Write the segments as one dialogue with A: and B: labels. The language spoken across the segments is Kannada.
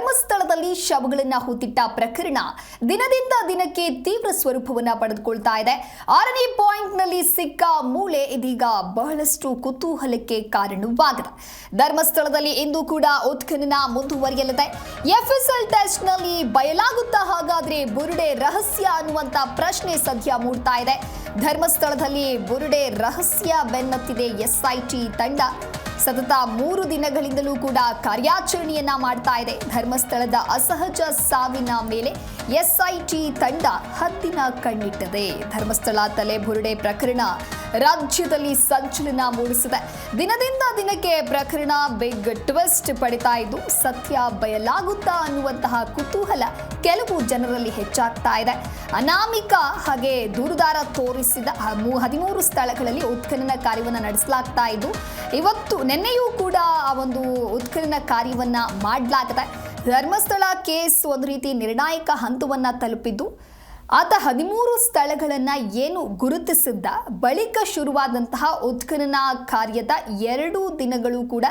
A: ಧರ್ಮಸ್ಥಳದಲ್ಲಿ ಶವಗಳನ್ನ ಹೂತಿಟ್ಟ ಪ್ರಕರಣ ದಿನದಿಂದ ದಿನಕ್ಕೆ ತೀವ್ರ ಸ್ವರೂಪವನ್ನ ಪಡೆದುಕೊಳ್ತಾ ಇದೆ. ಆರನೇ ಪಾಯಿಂಟ್ನಲ್ಲಿ ಸಿಕ್ಕ ಮೂಳೆ ಇದೀಗ ಬಹಳಷ್ಟು ಕುತೂಹಲಕ್ಕೆ ಕಾರಣವಾಗಿದೆ. ಧರ್ಮಸ್ಥಳದಲ್ಲಿ ಇಂದು ಕೂಡ ಉತ್ಖನನ ಮುಂದುವರಿಯಲಿದೆ. ಎಫ್ಎಸ್ಎಲ್ ಟೆಸ್ಟ್ನಲ್ಲಿ ಬಯಲಾಗುತ್ತಾ ಹಾಗಾದ್ರೆ ಬುರುಡೆ ರಹಸ್ಯ ಅನ್ನುವಂತ ಪ್ರಶ್ನೆ ಸದ್ಯ ಮೂಡ್ತಾ ಇದೆ. ಧರ್ಮಸ್ಥಳದಲ್ಲಿ ಬುರುಡೆ ರಹಸ್ಯ ಬೆನ್ನತ್ತಿದೆ ಎಸ್ಐಟಿ ತಂಡ. ಸತತ ಮೂರು ದಿನಗಳಿಂದಲೂ ಕೂಡ ಕಾರ್ಯಾಚರಣೆಯನ್ನ ಮಾಡ್ತಾ ಇದೆ. ಧರ್ಮಸ್ಥಳದ ಅಸಹಜ ಸಾವಿನ ಮೇಲೆ ಎಸ್ಐಟಿ ತಂಡ ಹತ್ತಿನ ಕಣ್ಣಿಟ್ಟಿದೆ. ಧರ್ಮಸ್ಥಳ ತಲೆ ಬುರುಡೆ ಪ್ರಕರಣ ರಾಜ್ಯದಲ್ಲಿ ಸಂಚಲನ ಮೂಡಿಸಿದೆ. ದಿನದಿಂದ ದಿನಕ್ಕೆ ಪ್ರಕರಣ ಬಿಗ್ ಟ್ವಿಸ್ಟ್ ಪಡಿತಾ ಇದ್ದು, ಸತ್ಯ ಬಯಲಾಗುತ್ತಾ ಅನ್ನುವಂತಹ ಕುತೂಹಲ ಕೆಲವು ಜನರಲ್ಲಿ ಹೆಚ್ಚಾಗ್ತಾ ಇದೆ. ಅನಾಮಿಕ ಹಾಗೆ ದೂರುದಾರ ತೋರಿಸಿದ ಹದಿಮೂರು ಸ್ಥಳಗಳಲ್ಲಿ ಉತ್ಖನನ ಕಾರ್ಯವನ್ನು ನಡೆಸಲಾಗ್ತಾ ಇದ್ದು, ಇವತ್ತು ನಿನ್ನೆಯೂ ಕೂಡ ಆ ಒಂದು ಉತ್ಖನನ ಕಾರ್ಯವನ್ನ ಮಾಡಲಾಗಿದೆ. ಧರ್ಮಸ್ಥಳ ಕೇಸ್ ಒಂದು ರೀತಿ ನಿರ್ಣಾಯಕ ಹಂತವನ್ನು ತಲುಪಿದ್ದು ಆತ ಹದಿಮೂರು ಸ್ಥಳಗಳನ್ನು ಏನು ಗುರುತಿಸಿದ್ದ, ಬಳಿಕ ಶುರುವಾದಂತಹ ಉತ್ಖನನ ಕಾರ್ಯದ ಎರಡು ದಿನಗಳು ಕೂಡ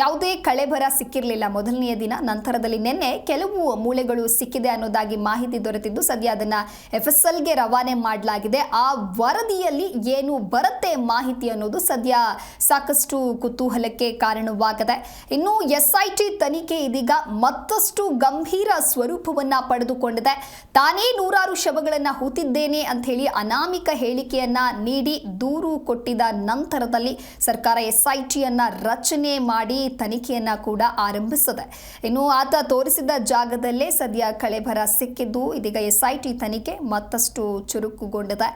A: ಯಾವುದೇ ಕಳೆಬರ ಸಿಕ್ಕಿರಲಿಲ್ಲ. ಮೊದಲನೆಯ ದಿನ, ನಂತರದಲ್ಲಿ ನಿನ್ನೆ ಕೆಲವು ಮೂಳೆಗಳು ಸಿಕ್ಕಿದೆ ಅನ್ನೋದಾಗಿ ಮಾಹಿತಿ ದೊರೆತಿದ್ದು, ಸದ್ಯ ಅದನ್ನ ಎಫ್ ಎಸ್ ಎಲ್ಗೆ ರವಾನೆ ಮಾಡಲಾಗಿದೆ. ಆ ವರದಿಯಲ್ಲಿ ಏನು ಬರುತ್ತೆ ಮಾಹಿತಿ ಅನ್ನೋದು ಸದ್ಯ ಸಾಕಷ್ಟು ಕುತೂಹಲಕ್ಕೆ ಕಾರಣವಾಗಿದೆ, ಇನ್ನು ಎಸ್ ಐ ಟಿ ತನಿಖೆ ಇದೀಗ ಮತ್ತಷ್ಟು ಗಂಭೀರ ಸ್ವರೂಪವನ್ನ ಪಡೆದುಕೊಂಡಿದೆ. ತಾನೇ ನೂರಾರು ಶವಗಳನ್ನ ಹೂತಿದ್ದೇನೆ ಅಂತ ಹೇಳಿ ಅನಾಮಿಕ ಹೇಳಿಕೆಯನ್ನ ನೀಡಿ ದೂರು ಕೊಟ್ಟಿದ ನಂತರದಲ್ಲಿ ಸರ್ಕಾರ ಎಸ್ ಐ ಟಿಯನ್ನ ರಚನೆ ಮಾಡಿ ತನಿಖೆಯನ್ನ ಕೂಡ ಆರಂಭಿಸಿದೆ. ಇನ್ನು ಆತ ತೋರಿಸಿದ ಜಾಗದಲ್ಲೇ ಸದ್ಯ ಕಳೆಬರ ಸಿಕ್ಕಿದ್ದು, ಇದೀಗ ಎಸ್ ಐ ಟಿ ತನಿಖೆ ಮತ್ತಷ್ಟು ಚುರುಕುಗೊಂಡಿದೆ.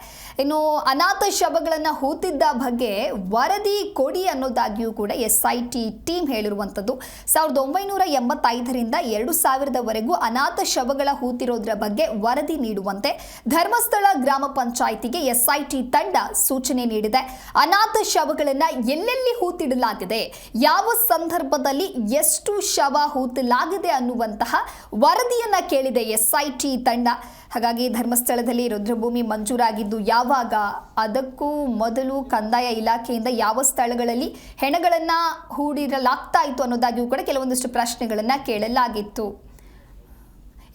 A: ಇನ್ನು ಅನಾಥ ಶವಗಳನ್ನು ಹೂತಿದ್ದ ಬಗ್ಗೆ ವರದಿ ಕೊಡಿ ಅನ್ನೋದಾಗಿಯೂ ಕೂಡ ಎಸ್ ಐ ಟಿ ಟೀಮ್ ಹೇಳಿರುವಂಥದ್ದು ಸಾವಿರದ ಒಂಬೈನೂರ ಎಂಬತ್ತೈದರಿಂದ ಎರಡು ಸಾವಿರದವರೆಗೂ ಅನಾಥ ಶವಗಳ ಹೂತಿರೋದ್ರ ಬಗ್ಗೆ ವರದಿ ನೀಡುವಂತೆ ಧರ್ಮಸ್ಥಳ ಗ್ರಾಮ ಪಂಚಾಯಿತಿಗೆ ಎಸ್ಐಟಿ ತಂಡ ಸೂಚನೆ ನೀಡಿದೆ. ಅನಾಥ ಶವಗಳನ್ನು ಎಲ್ಲೆಲ್ಲಿ ಹೂತಿಡಲಾಗಿದೆ? ಯಾವ ಸಂದರ್ಭದಲ್ಲಿ ಎಷ್ಟು ಶವ ಹೂತಲಾಗಿದೆ ಅನ್ನುವಂತಹ ವರದಿಯನ್ನ ಕೇಳಿದೆ ಎಸ್ಐಟಿ ತಂಡ. ಹಾಗಾಗಿ ಧರ್ಮಸ್ಥಳದಲ್ಲಿ ರುದ್ರಭೂಮಿ ಮಂಜೂರಾಗಿದ್ದು ಯಾವಾಗ? ಅದಕ್ಕೂ ಮೊದಲು ಕಂದಾಯ ಇಲಾಖೆಯಿಂದ ಯಾವ ಸ್ಥಳಗಳಲ್ಲಿ ಹೆಣಗಳನ್ನು ಹೂಡಿರಲಾಗ್ತಾ ಇತ್ತು ಅನ್ನೋದಾಗಿಯೂ ಕೂಡ ಕೆಲವೊಂದಿಷ್ಟು ಪ್ರಶ್ನೆಗಳನ್ನು ಕೇಳಲಾಗಿತ್ತು.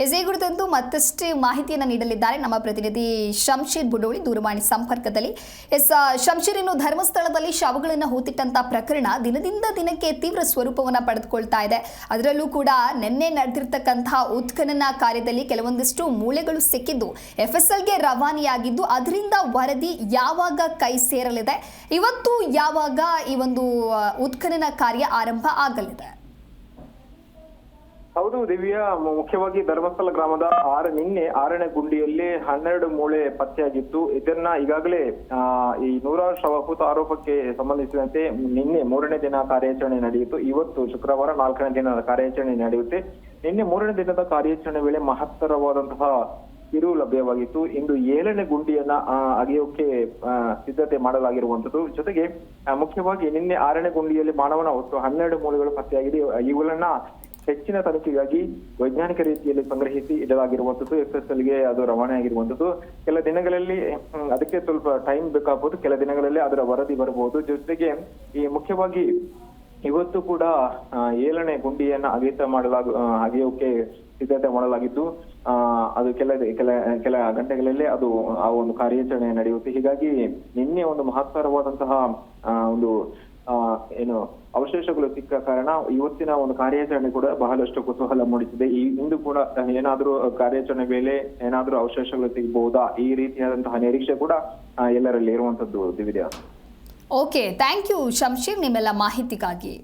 A: ಎಸ್ ಈ ಕುರಿತಂತೂ ಮತ್ತಷ್ಟು ಮಾಹಿತಿಯನ್ನು ನೀಡಲಿದ್ದಾರೆ ನಮ್ಮ ಪ್ರತಿನಿಧಿ ಶಂಶೀರ್ ಬುಡೋಳಿ ದೂರವಾಣಿ ಸಂಪರ್ಕದಲ್ಲಿ. ಎಸ್ ಶಂಶೀರ್, ಇನ್ನು ಧರ್ಮಸ್ಥಳದಲ್ಲಿ ಶವಗಳನ್ನು ಹೂತಿಟ್ಟಂತ ಪ್ರಕರಣ ದಿನದಿಂದ ದಿನಕ್ಕೆ ತೀವ್ರ ಸ್ವರೂಪವನ್ನು ಪಡೆದುಕೊಳ್ತಾ ಇದೆ. ಅದರಲ್ಲೂ ಕೂಡ ನಿನ್ನೆ ನಡೆದಿರ್ತಕ್ಕಂತಹ ಉತ್ಖನನ ಕಾರ್ಯದಲ್ಲಿ ಕೆಲವೊಂದಿಷ್ಟು ಮೂಳೆಗಳು ಸಿಕ್ಕಿದ್ದು ಎಫ್ ಎಸ್ ಎಲ್ಗೆ ರವಾನೆಯಾಗಿದ್ದು, ಅದರಿಂದ ವರದಿ ಯಾವಾಗ ಕೈ ಸೇರಲಿದೆ? ಇವತ್ತು ಯಾವಾಗ ಈ ಒಂದು ಉತ್ಖನನ ಕಾರ್ಯ ಆರಂಭ ಆಗಲಿದೆ?
B: ಹೌದು ದಿವ್ಯ. ಮುಖ್ಯವಾಗಿ ಧರ್ಮಸ್ಥಳ ಗ್ರಾಮದ ಆರ ನಿನ್ನೆ ಆರನೇ ಗುಂಡಿಯಲ್ಲಿ ಹನ್ನೆರಡು ಮೂಳೆ ಪತ್ತೆಯಾಗಿತ್ತು. ಇದನ್ನ ಈಗಾಗಲೇ ಈ ನೂರಾರು ಶವಭೂತ ಆರೋಪಕ್ಕೆ ಸಂಬಂಧಿಸಿದಂತೆ ನಿನ್ನೆ ಮೂರನೇ ದಿನ ಕಾರ್ಯಾಚರಣೆ ನಡೆಯಿತು. ಇವತ್ತು ಶುಕ್ರವಾರ ನಾಲ್ಕನೇ ದಿನದ ಕಾರ್ಯಾಚರಣೆ ನಡೆಯುತ್ತೆ. ನಿನ್ನೆ ಮೂರನೇ ದಿನದ ಕಾರ್ಯಾಚರಣೆ ವೇಳೆ ಮಹತ್ತರವಾದಂತಹ ತಿರುವು ಲಭ್ಯವಾಗಿತ್ತು. ಇಂದು ಏಳನೇ ಗುಂಡಿಯನ್ನ ಅಗೆಯೋಕೆ ಸಿದ್ಧತೆ ಮಾಡಲಾಗಿರುವಂತದ್ದು ಜೊತೆಗೆ ಮುಖ್ಯವಾಗಿ ನಿನ್ನೆ ಆರನೇ ಗುಂಡಿಯಲ್ಲಿ ಮಾನವನ ಒಟ್ಟು ಹನ್ನೆರಡು ಮೂಳೆಗಳು ಪತ್ತೆಯಾಗಿದೆ. ಇವುಗಳನ್ನ ಹೆಚ್ಚಿನ ತನಿಖೆಗಾಗಿ ವೈಜ್ಞಾನಿಕ ರೀತಿಯಲ್ಲಿ ಸಂಗ್ರಹಿಸಿ ಇಡಲಾಗಿರುವಂತದ್ದು ಎಸ್ ಎಸ್ ಎಲ್ಗೆ ಅದು ರವಾನೆ ಆಗಿರುವಂತದ್ದು ಕೆಲ ದಿನಗಳಲ್ಲಿ ಅದಕ್ಕೆ ಸ್ವಲ್ಪ ಟೈಮ್ ಬೇಕಾಗಬಹುದು ಕೆಲ ದಿನಗಳಲ್ಲಿ ಅದರ ವರದಿ ಬರಬಹುದು. ಜೊತೆಗೆ ಈ ಮುಖ್ಯವಾಗಿ ಇವತ್ತು ಕೂಡ ಏಳನೇ ಗುಂಡಿಯನ್ನ ಅಗೆತ ಮಾಡಲಾಗ ಅಗೆಯೋಕೆ ಸಿದ್ಧತೆ ಮಾಡಲಾಗಿದ್ದು ಅದು ಕೆಲ ಕೆಲ ಕೆಲ ಗಂಟೆಗಳಲ್ಲೇ ಅದು ಆ ಒಂದು ಕಾರ್ಯಾಚರಣೆ ನಡೆಯುತ್ತೆ. ಹೀಗಾಗಿ ನಿನ್ನೆ ಒಂದು ಮಹತ್ತರವಾದಂತಹ ಒಂದು ಏನು ಅವಶೇಷಗಳು ಸಿಕ್ಕ ಕಾರಣ ಇವತ್ತಿನ ಒಂದು ಕಾರ್ಯಾಚರಣೆ ಕೂಡ ಬಹಳಷ್ಟು ಕುತೂಹಲ ಮೂಡಿಸಿದೆ. ಈ ಇಂದು ಕೂಡ ಏನಾದ್ರೂ ಕಾರ್ಯಾಚರಣೆ ವೇಳೆ ಏನಾದ್ರೂ ಅವಶೇಷಗಳು ಸಿಗಬಹುದಾ? ಈ ರೀತಿಯಾದಂತಹ ನಿರೀಕ್ಷೆ ಕೂಡ ಎಲ್ಲರಲ್ಲಿ ಇರುವಂತದ್ದು ದಿವಿದ್ಯಾ
A: ಓಕೆ ಥ್ಯಾಂಕ್ ಯು ಶಂಶೀರ್ ನಿಮ್ಮೆಲ್ಲ ಮಾಹಿತಿಗಾಗಿ.